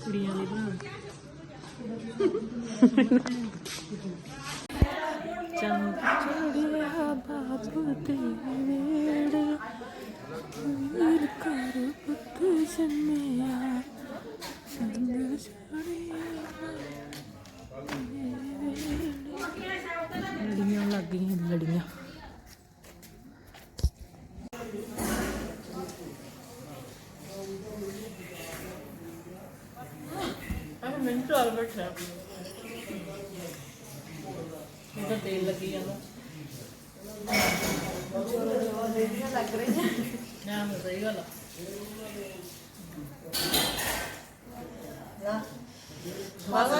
ਕੁੜੀਆਂ ਲਈ ਬਣਾ ਚੰਦ ਚੜਿਆ ਬਾਬੂ ਤੇ ਵੇੜੇ ਵੀਰ ਕਰ ਪੁੱਤ ਜੰਮਿਆ ਚੰਦ ਚੜਿਆ ਲੜੀਆਂ ਲੱਗ ਗਈਆਂ ਲੜੀਆਂ। ਚਾਲ ਬੈਠਾ। ਉਹਦਾ ਤੇਲ ਲੱਗੀ ਜਾਂਦਾ। ਲੱਗ ਰਹੀ ਨਾ ਮੈਂ ਸਹੀ ਗੱਲ ਆ। ਬਸ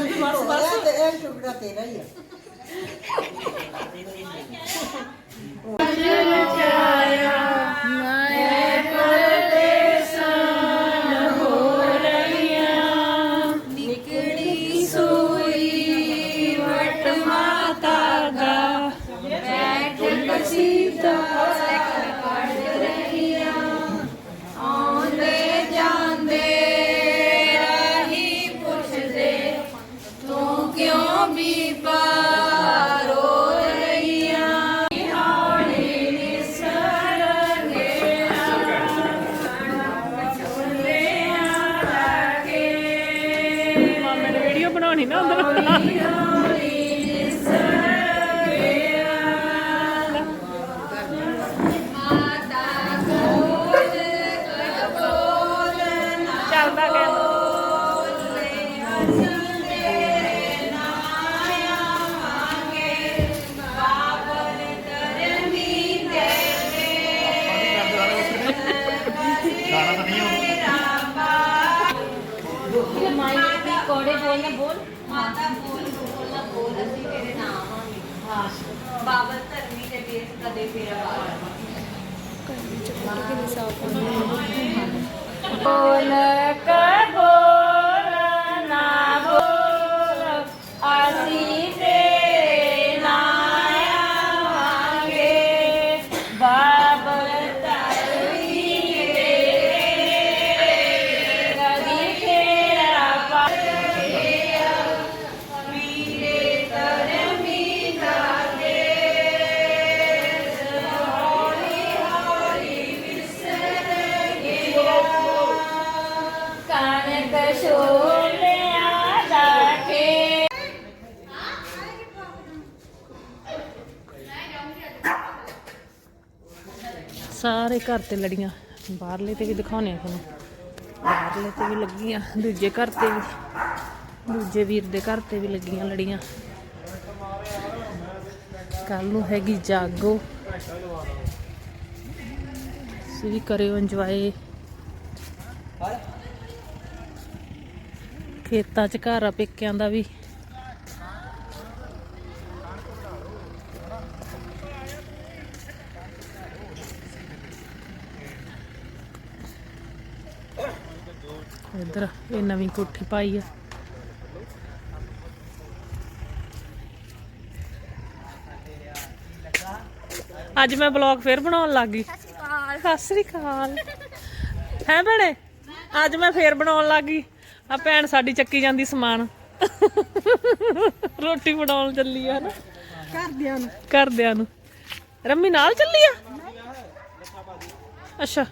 ਬਸ ਤੇ ਇਹ ਟੁਕੜਾ ਤੇਰਾ ਹੀ ਆ ਮਾਮੇ ਨੇ ਵੀਡੀਓ ਬਣਾਉਣੀ ਨਾ ਬੋਲ ਨਾ ਬੋਲ। ਮਾਤਾ ਬੋਲ ਬੋਲ ਨਾ ਬੋਲ। ਅਸੀਂ ਤੇਰੇ ਨਾਮ ਆਵਾਂਗੇ। ਹਾਂ। ਬਾਬਲ ਧਰਮੀ ਦੇ ਦੇਸ ਕਦੇ ਤੇਰਾ ਬਾਬਲ ਬੋਲ ਕਰ ਸਾਰੇ ਘਰ ਤੇ ਲੜੀਆਂ। ਬਾਹਰਲੇ ਤੇ ਵੀ ਦਿਖਾਉਣੇ ਆ ਤੁਹਾਨੂੰ। ਬਾਹਰਲੇ ਤੇ ਵੀ ਲੱਗੀਆਂ, ਦੂਜੇ ਘਰ ਤੇ ਵੀ। ਦੂਜੇ ਵੀਰ ਦੇ ਘਰ ਤੇ ਵੀ ਲੱਗੀਆਂ ਲੜੀਆਂ। ਕੱਲ ਨੂੰ ਹੈਗੀ ਜਾਗੋ। ਤੁਸੀਂ ਵੀ ਕਰਿਓ ਇੰਜੋਏ ਖੇਤਾਂ 'ਚ ਘਰ ਆ, ਪੇਕਿਆਂ ਦਾ ਵੀ। ਇੱਧਰ ਇਹ ਨਵੀਂ ਕੋਠੀ ਪਾਈ ਆ। ਅੱਜ ਮੈਂ ਬਲੌਗ ਫੇਰ ਬਣਾਉਣ ਲੱਗ ਗਈ। ਸਤਿ ਸ੍ਰੀ ਅਕਾਲ। ਹੈ ਭੈਣੇ? ਅੱਜ ਮੈਂ ਫੇਰ ਬਣਾਉਣ ਲੱਗ ਗਈ। ਆ ਭੈਣ ਸਾਡੀ ਚੱਕੀ ਜਾਂਦੀ ਸਮਾਨ। ਰੋਟੀ ਬਣਾਉਣ ਚੱਲੀ ਆ ਨਾ। ਘਰਦਿਆਂ ਨੂੰ। ਘਰਦਿਆਂ ਨੂੰ। ਰੰਮੀ ਨਾਲ ਚੱਲੀ ਆ? ਅੱਛਾ।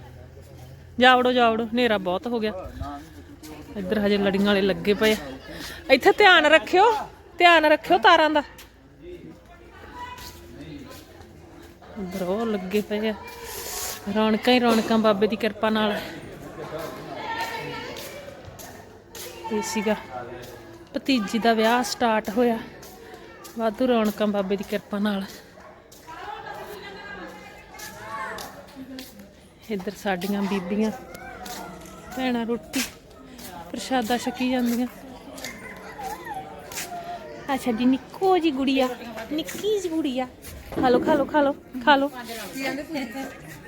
ਜਾਵੜੋ ਜਾਵੜੋ। ਹਨੇਰਾ ਬਹੁਤ ਹੋ ਗਿਆ। ਇੱਧਰ ਹਜੇ ਲੜੀਆਂ ਵਾਲੇ ਲੱਗੇ ਪਏ ਆ। ਇੱਥੇ ਧਿਆਨ ਰੱਖਿਓ ਧਿਆਨ ਰੱਖਿਓ ਤਾਰਾਂ ਦਾ। ਇੱਧਰ ਉਹ ਲੱਗੇ ਪਏ ਆ। ਰੌਣਕਾਂ ਹੀ ਰੌਣਕਾਂ ਬਾਬੇ ਦੀ ਕਿਰਪਾ ਨਾਲ। ਤੇ ਸੀਗਾ ਭਤੀਜੀ ਦਾ ਵਿਆਹ ਸਟਾਰਟ ਹੋਇਆ। ਵਾਧੂ ਰੌਣਕਾਂ ਬਾਬੇ ਦੀ ਕਿਰਪਾ ਨਾਲ। ਇੱਧਰ ਸਾਡੀਆਂ ਬੀਬੀਆਂ, ਭੈਣਾਂ ਰੋਟੀ। ਪ੍ਰਸ਼ਾਦਾ ਛਕੀ ਜਾਂਦੀਆਂ। ਆ ਸਾਡੀ ਨਿੱਕੋ ਜੀ ਗੁੜੀਆ ਨਿੱਕੀ ਜੀ ਗੁੜੀਆ। ਖਾ ਲੋ ਖਾ ਲੋ ਖਾ ਲੋ ਖਾ ਲੋ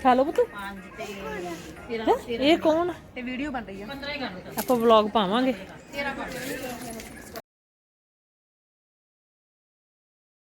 ਖਾ ਲੋ ਬਤੂ ਇਹ ਕੌਣ ਤੇ ਵੀਡੀਓ ਬਣ ਰਹੀ ਆ। ਆਪਾਂ ਵਲੌਗ ਪਾਵਾਂਗੇ।